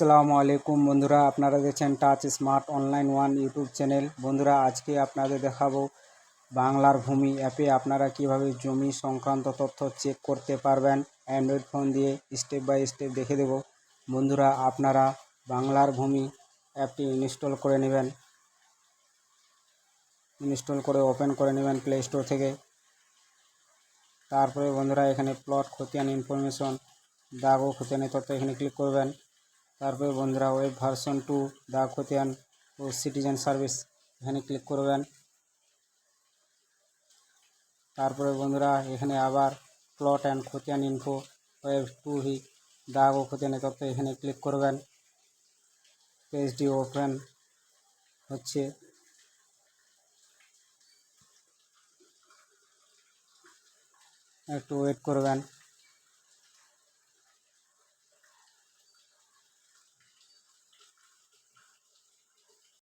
আসসালামু আলাইকুম বন্ধুরা, আপনারা দেখছেন touch smart online one YouTube channel বন্ধুরা, আজকে আপনাদের দেখাবো বাংলার ভূমি অ্যাপে আপনারা কীভাবে জমি সংক্রান্ত তথ্য চেক করতে পারবেন। অ্যান্ড্রয়েড ফোন দিয়ে স্টেপ বাই স্টেপ দেখে দেব। বন্ধুরা, আপনারা বাংলার ভূমি অ্যাপটি ইনস্টল করে নেবেন। ইনস্টল করে ওপেন করে নেবেন প্লে স্টোর থেকে। তারপরে বন্ধুরা, এখানে প্লট খতিয়ান ইনফরমেশন দাগ ও খতিয়ানের তথ্য এখানে ক্লিক করবেন। তারপরে বন্ধুরা ওয়েব ভার্সন টু দাগ খতিয়ান ও সিটিজেন সার্ভিস এখানে ক্লিক করবেন তারপরে বন্ধুরা এখানে আবার প্লট অ্যান্ড খতিয়ান ইনফো ওয়েব টু হি দাগ ও খতিয়ানের তথ্য এখানে ক্লিক করবেন পেজটি ওপেন হচ্ছে একটু ওয়েট করবেন